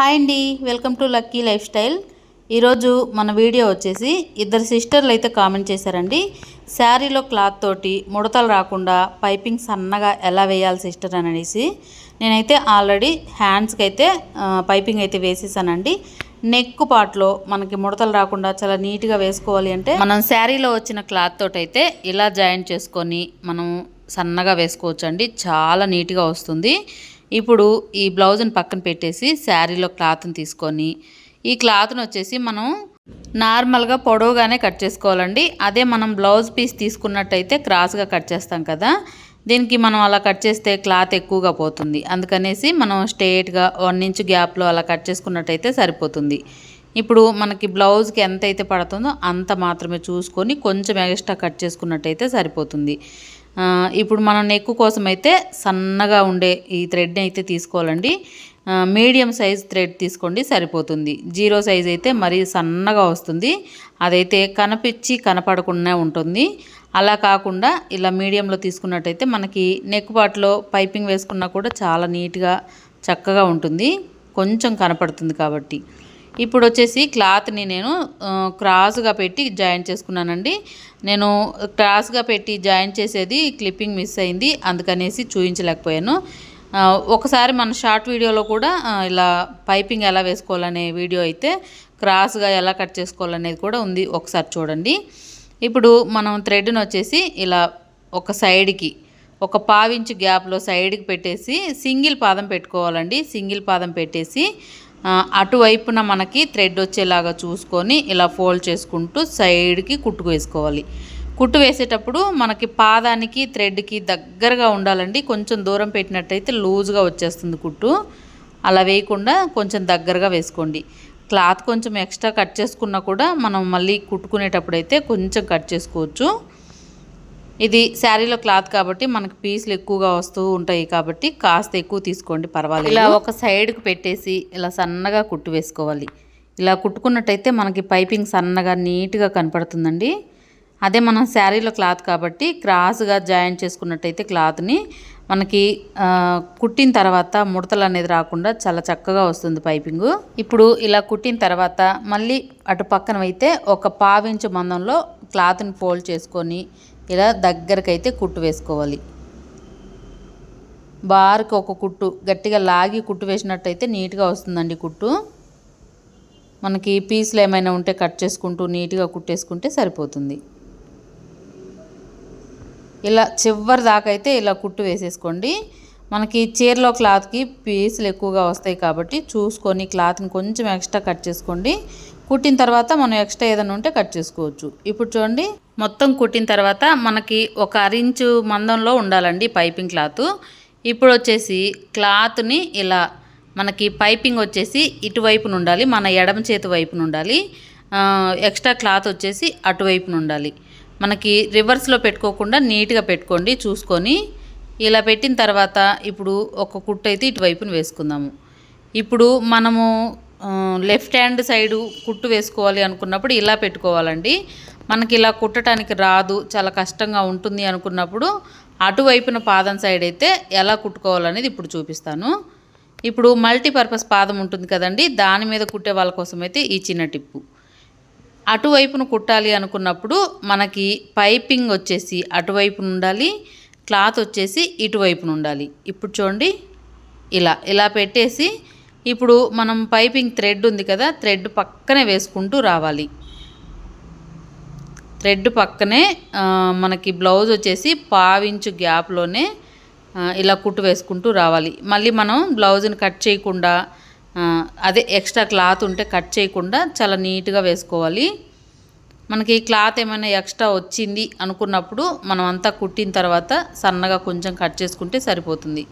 Hi అండి welcome to lucky life style. ఈరోజు మన వీడియో వచ్చేసి ఇద్దరు సిస్టర్లు అయితే కామెంట్ చేశారండి. శారీలో క్లాత్ తోటి ముడతలు రాకుండా పైపింగ్ సన్నగా ఎలా వేయాలి సిస్టర్ అని అనేసి. నేనైతే ఆల్రెడీ హ్యాండ్స్కి అయితే పైపింగ్ అయితే వేసేసానండి. నెక్ పార్ట్లో మనకి ముడతలు రాకుండా చాలా నీట్గా వేసుకోవాలి అంటే మనం శారీలో వచ్చిన క్లాత్ తోటి అయితే ఇలా జాయిన్ చేసుకొని మనం సన్నగా వేసుకోవచ్చు అండి చాలా నీట్గా వస్తుంది. ఇప్పుడు ఈ బ్లౌజ్ని పక్కన పెట్టేసి శారీలో క్లాత్ని తీసుకొని ఈ క్లాత్ని వచ్చేసి మనం నార్మల్గా పొడవుగానే కట్ చేసుకోవాలండి. అదే మనం బ్లౌజ్ పీస్ తీసుకున్నట్టయితే క్రాస్గా కట్ చేస్తాం కదా దీనికి మనం అలా కట్ చేస్తే క్లాత్ ఎక్కువగా పోతుంది. అందుకనేసి మనం స్ట్రేట్గా వన్ ఇంచ్ గ్యాప్లో అలా కట్ చేసుకున్నట్టయితే సరిపోతుంది. ఇప్పుడు మనకి బ్లౌజ్కి ఎంత అయితే పడుతుందో అంత మాత్రమే చూసుకొని కొంచెం ఎక్స్ట్రా కట్ చేసుకున్నట్టయితే సరిపోతుంది. ఇప్పుడు మనం నెక్ కోసం అయితే సన్నగా ఉండే ఈ థ్రెడ్ని అయితే తీసుకోవాలండి. మీడియం సైజ్ థ్రెడ్ తీసుకోండి సరిపోతుంది. జీరో సైజ్ అయితే మరీ సన్నగా వస్తుంది. అదైతే కనిపించి కనపడకుండా ఉంటుంది. అలా కాకుండా ఇలా మీడియంలో తీసుకున్నట్టయితే మనకి నెక్ పాటలో పైపింగ్ వేసుకున్నా కూడా చాలా నీట్గా చక్కగా ఉంటుంది. కొంచెం కనపడుతుంది కాబట్టి. ఇప్పుడు వచ్చేసి క్లాత్ని నేను క్రాస్గా పెట్టి జాయిన్ చేసుకున్నానండి. నేను క్రాస్గా పెట్టి జాయిన్ చేసేది క్లిప్పింగ్ మిస్ అయింది అందుకనేసి చూపించలేకపోయాను ఒకసారి మన షార్ట్ వీడియోలో కూడా ఇలా పైపింగ్ ఎలా వేసుకోవాలనే వీడియో అయితే క్రాస్గా ఎలా కట్ చేసుకోవాలనేది కూడా ఉంది ఒకసారి చూడండి. ఇప్పుడు మనం థ్రెడ్ని వచ్చేసి ఇలా ఒక సైడ్కి ఒక పావించు గ్యాప్లో సైడ్కి పెట్టేసి సింగిల్ పాదం పెట్టుకోవాలండి. సింగిల్ పాదం పెట్టేసి అటువైపున మనకి థ్రెడ్ వచ్చేలాగా చూసుకొని ఇలా ఫోల్డ్ చేసుకుంటూ సైడ్కి కుట్టుకు వేసుకోవాలి. కుట్టు వేసేటప్పుడు మనకి పాదానికి థ్రెడ్కి దగ్గరగా ఉండాలండి. కొంచెం దూరం పెట్టినట్టయితే లూజ్గా వచ్చేస్తుంది కుట్టు. అలా వేయకుండా కొంచెం దగ్గరగా వేసుకోండి. క్లాత్ కొంచెం ఎక్స్ట్రా కట్ చేసుకున్నా కూడా మనం మళ్ళీ కుట్టుకునేటప్పుడు అయితే కొంచెం కట్ చేసుకోవచ్చు. ఇది శారీలో క్లాత్ కాబట్టి మనకి పీసులు ఎక్కువగా వస్తూ ఉంటాయి కాబట్టి కాస్త ఎక్కువ తీసుకోండి పర్వాలేదు. ఇలా ఒక సైడ్కి పెట్టేసి ఇలా సన్నగా కుట్టు వేసుకోవాలి. ఇలా కుట్టుకున్నట్టయితే మనకి పైపింగ్ సన్నగా నీట్గా కనపడుతుందండి. అదే మనం శారీలో క్లాత్ కాబట్టి క్రాస్గా జాయిన్ చేసుకున్నట్టయితే క్లాత్ని మనకి కుట్టిన తర్వాత ముడతలు అనేది రాకుండా చాలా చక్కగా వస్తుంది పైపింగు. ఇప్పుడు ఇలా కుట్టిన తర్వాత మళ్ళీ అటు పక్కన అయితే ఒక పావించు మందంలో క్లాత్ని ఫోల్డ్ చేసుకొని ఇలా దగ్గరకైతే కుట్టు వేసుకోవాలి. బార్కి ఒక కుట్టు గట్టిగా లాగి కుట్టు వేసినట్టయితే నీట్గా వస్తుందండి కుట్టు. మనకి పీసులు ఏమైనా ఉంటే కట్ చేసుకుంటూ నీట్గా కుట్టేసుకుంటే సరిపోతుంది. ఇలా చివరి దాకా అయితే ఇలా కుట్టు వేసేసుకోండి. మనకి చీరలో క్లాత్కి పీసులు ఎక్కువగా వస్తాయి కాబట్టి చూసుకొని క్లాత్ని కొంచెం ఎక్స్ట్రా కట్ చేసుకోండి. కుట్టిన తర్వాత మనం ఎక్స్ట్రా ఏదైనా ఉంటే కట్ చేసుకోవచ్చు. ఇప్పుడు చూడండి మొత్తం కుట్టిన తర్వాత మనకి ఒక అరించు మందంలో ఉండాలండి పైపింగ్ క్లాత్. ఇప్పుడు వచ్చేసి క్లాత్ని ఇలా మనకి పైపింగ్ వచ్చేసి ఇటువైపున ఉండాలి మన ఎడమ చేతి వైపున ఉండాలి. ఎక్స్ట్రా క్లాత్ వచ్చేసి అటువైపున ఉండాలి. మనకి రివర్స్లో పెట్టుకోకుండా నీట్గా పెట్టుకోండి చూసుకొని ఇలా పెట్టిన తర్వాత ఇప్పుడు ఒక కుట్టు అయితే ఇటువైపున వేసుకుందాము. ఇప్పుడు మనము లెఫ్ట్ హ్యాండ్ సైడు కుట్టు వేసుకోవాలి అనుకున్నప్పుడు ఇలా పెట్టుకోవాలండి. మనకి ఇలా కుట్టడానికి రాదు చాలా కష్టంగా ఉంటుంది అనుకున్నప్పుడు అటువైపున పాదం సైడ్ అయితే ఎలా కుట్టుకోవాలనేది ఇప్పుడు చూపిస్తాను. ఇప్పుడు మల్టీపర్పస్ పాదం ఉంటుంది కదండి దాని మీద కుట్టే వాళ్ళ కోసం అయితే ఈ చిన్న టిప్పు. అటువైపును కుట్టాలి అనుకున్నప్పుడు మనకి పైపింగ్ వచ్చేసి అటువైపున ఉండాలి క్లాత్ వచ్చేసి ఇటువైపున ఉండాలి ఇప్పుడు చూడండి ఇలా ఇలా పెట్టేసి ఇప్పుడు మనం పైపింగ్ థ్రెడ్ ఉంది కదా థ్రెడ్ పక్కనే వేసుకుంటూ రావాలి. థ్రెడ్ పక్కనే మనకి బ్లౌజ్ వచ్చేసి పావించు గ్యాప్లోనే ఇలా కుట్టు వేసుకుంటూ రావాలి. మళ్ళీ మనం బ్లౌజ్ని కట్ చేయకుండా అదే ఎక్స్ట్రా క్లాత్ ఉంటే కట్ చేయకుండా చాలా నీట్గా వేసుకోవాలి. మనకి క్లాత్ ఏమైనా ఎక్స్ట్రా వచ్చింది అనుకున్నప్పుడు మనం అంతా కుట్టిన తర్వాత సన్నగా కొంచెం కట్ చేసుకుంటే సరిపోతుంది.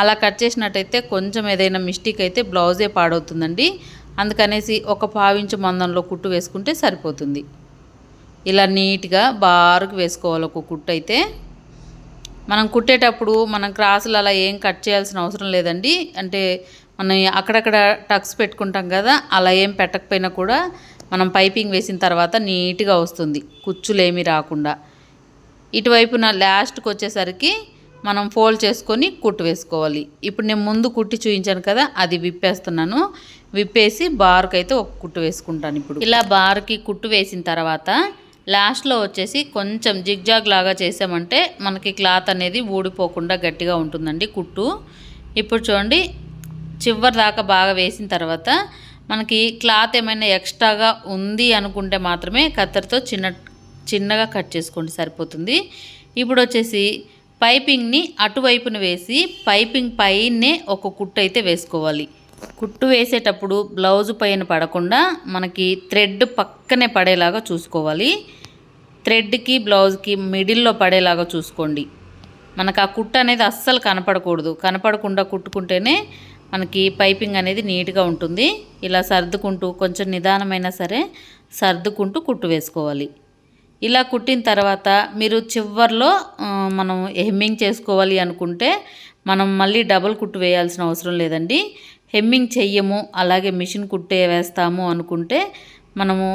అలా కట్ చేసినట్టయితే కొంచెం ఏదైనా మిస్టేక్ అయితే బ్లౌజే పాడవుతుందండి. అందుకనేసి ఒక పావించు మందంలో కుట్టు వేసుకుంటే సరిపోతుంది. ఇలా నీట్గా బారుకు వేసుకోవాలి ఒక కుట్టు అయితే. మనం కుట్టేటప్పుడు మనం క్రాసులు అలా ఏం కట్ చేయాల్సిన అవసరం లేదండి. అంటే మనం అక్కడక్కడ టక్స్ పెట్టుకుంటాం కదా అలా ఏం పెట్టకపోయినా కూడా మనం పైపింగ్ వేసిన తర్వాత నీట్గా వస్తుంది. కుచ్చులు రాకుండా. ఇటువైపున లాస్ట్కి వచ్చేసరికి మనం ఫోల్డ్ చేసుకొని కుట్టు వేసుకోవాలి. ఇప్పుడు నేను ముందు కుట్టి చూపించాను కదా అది విప్పేస్తున్నాను. విప్పేసి బార్కి అయితే ఒక కుట్టు వేసుకుంటాను ఇప్పుడు. ఇలా బార్కి కుట్టు వేసిన తర్వాత లాస్ట్లో వచ్చేసి కొంచెం జిగ్జాగ్ లాగా చేసామంటే మనకి క్లాత్ అనేది ఊడిపోకుండా గట్టిగా ఉంటుందండి కుట్టు. ఇప్పుడు చూడండి చివరి దాకా బాగా వేసిన తర్వాత మనకి క్లాత్ ఏమైనా ఎక్స్ట్రాగా ఉంది అనుకుంటే మాత్రమే కత్తెరతో చిన్న చిన్నగా కట్ చేసుకోండి సరిపోతుంది. ఇప్పుడు వచ్చేసి పైపింగ్ని అటువైపున వేసి పైపింగ్ పైనే ఒక కుట్టు అయితే వేసుకోవాలి. కుట్టు వేసేటప్పుడు బ్లౌజ్ పైన పడకుండా మనకి థ్రెడ్ పక్కనే పడేలాగా చూసుకోవాలి. థ్రెడ్కి బ్లౌజ్కి మిడిల్లో పడేలాగా చూసుకోండి. మనకు ఆ కుట్టు అనేది అస్సలు కనపడకూడదు. కనపడకుండా కుట్టుకుంటేనే మనకి పైపింగ్ అనేది నీట్గా ఉంటుంది. ఇలా సర్దుకుంటూ కొంచెం నిదానమైనా సరే సర్దుకుంటూ కుట్టు వేసుకోవాలి. ఇలా కుట్టిన తర్వాత మీరు చివర్లో మనం హెమ్మింగ్ చేసుకోవాలి అనుకుంటే మనం మళ్ళీ డబుల్ కుట్టు వేయాల్సిన అవసరం లేదండి. హెమ్మింగ్ చెయ్యము అలాగే మిషన్ కుట్టే వేస్తాము అనుకుంటే మనము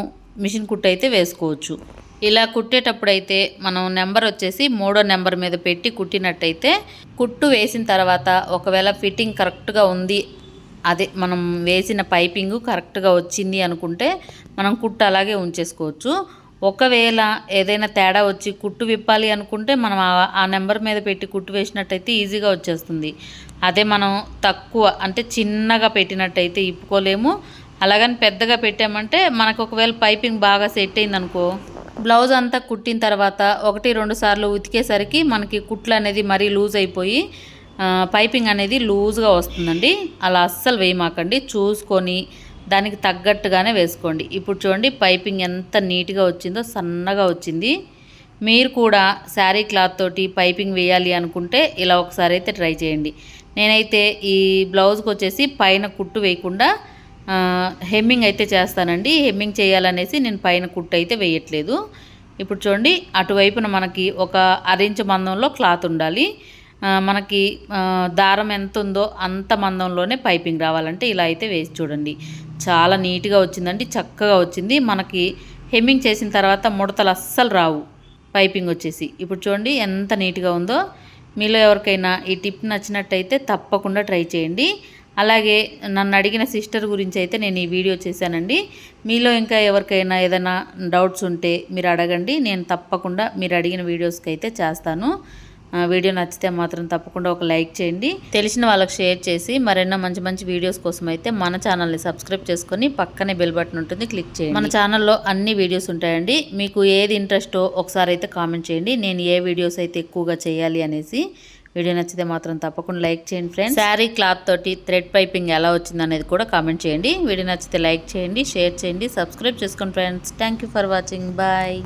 మిషన్ కుట్టు అయితే వేసుకోవచ్చు. ఇలా కుట్టేటప్పుడైతే మనం నెంబర్ వచ్చేసి మూడో నెంబర్ మీద పెట్టి కుట్టినట్టయితే కుట్టు వేసిన తర్వాత ఒకవేళ ఫిట్టింగ్ కరెక్ట్గా ఉంది అదే మనం వేసిన పైపింగ్ కరెక్ట్గా వచ్చింది అనుకుంటే మనం కుట్టు అలాగే ఉంచేసుకోవచ్చు. ఒకవేళ ఏదైనా తేడా వచ్చి కుట్టు విప్పాలి అనుకుంటే మనం ఆ- ఆ నెంబర్ మీద పెట్టి కుట్టు వేసినట్టయితే ఈజీగా వచ్చేస్తుంది. అదే మనం తక్కువ అంటే చిన్నగా పెట్టినట్టయితే ఇప్పుకోలేము. అలాగని పెద్దగా పెట్టామంటే మనకు ఒకవేళ పైపింగ్ బాగా సెట్ అయిందనుకో బ్లౌజ్ అంతా కుట్టిన తర్వాత ఒకటి రెండు సార్లు ఉతికేసరికి మనకి కుట్లు అనేది మరీ లూజ్ అయిపోయి పైపింగ్ అనేది లూజ్గా వస్తుందండి. అలా అస్సలు వేయమాకండి. చూసుకొని దానికి తగ్గట్టుగానే వేసుకోండి. ఇప్పుడు చూడండి పైపింగ్ ఎంత నీట్గా వచ్చిందో సన్నగా వచ్చింది. మీరు కూడా శారీ క్లాత్ తోటి పైపింగ్ వేయాలి అనుకుంటే ఇలా ఒకసారి అయితే ట్రై చేయండి. నేనైతే ఈ బ్లౌజ్కి వచ్చేసి పైన కుట్టు వేయకుండా హెమ్మింగ్ అయితే చేస్తానండి. హెమ్మింగ్ చేయాలనేసి నేను పైన కుట్టు అయితే వేయట్లేదు. ఇప్పుడు చూడండి అటువైపున మనకి ఒక అరించు మందంలో క్లాత్ ఉండాలి. మనకి దారం ఎంత ఉందో అంత మందంలోనే పైపింగ్ రావాలంటే ఇలా అయితే వేసి చూడండి. చాలా నీట్గా వచ్చిందండి చక్కగా వచ్చింది. మనకి హెమ్మింగ్ చేసిన తర్వాత ముడతలు అస్సలు రావు పైపింగ్ వచ్చేసి. ఇప్పుడు చూడండి ఎంత నీట్గా ఉందో. మీలో ఎవరికైనా ఈ టిప్ నచ్చినట్టయితే తప్పకుండా ట్రై చేయండి. అలాగే నన్ను అడిగిన సిస్టర్ గురించి అయితే నేను ఈ వీడియో చేశానండి. మీలో ఇంకా ఎవరికైనా ఏదైనా డౌట్స్ ఉంటే మీరు అడగండి. నేను తప్పకుండా మీరు అడిగిన వీడియోస్కి అయితే చేస్తాను. వీడియో నచ్చితే మాత్రం తప్పకుండా ఒక లైక్ చేయండి. తెలిసిన వాళ్ళకి షేర్ చేసి మరెన్నో మంచి మంచి వీడియోస్ కోసం అయితే మన ఛానల్ని సబ్స్క్రైబ్ చేసుకొని పక్కనే బెల్ బటన్ ఉంటుంది క్లిక్ చేయండి. మన ఛానల్లో అన్ని వీడియోస్ ఉంటాయండి. మీకు ఏది ఇంట్రెస్టో ఒకసారి అయితే కామెంట్ చేయండి. నేను ఏ వీడియోస్ అయితే ఎక్కువగా చేయాలి అనేసి వీడియో నచ్చితే మాత్రం తప్పకుండా లైక్ చేయండి ఫ్రెండ్స్. శారీ క్లాత్ తోటి థ్రెడ్ పైపింగ్ ఎలా వచ్చింది అనేది కూడా కామెంట్ చేయండి. వీడియో నచ్చితే లైక్ చేయండి షేర్ చేయండి సబ్స్క్రైబ్ చేసుకోండి friends. Thank you for watching. Bye.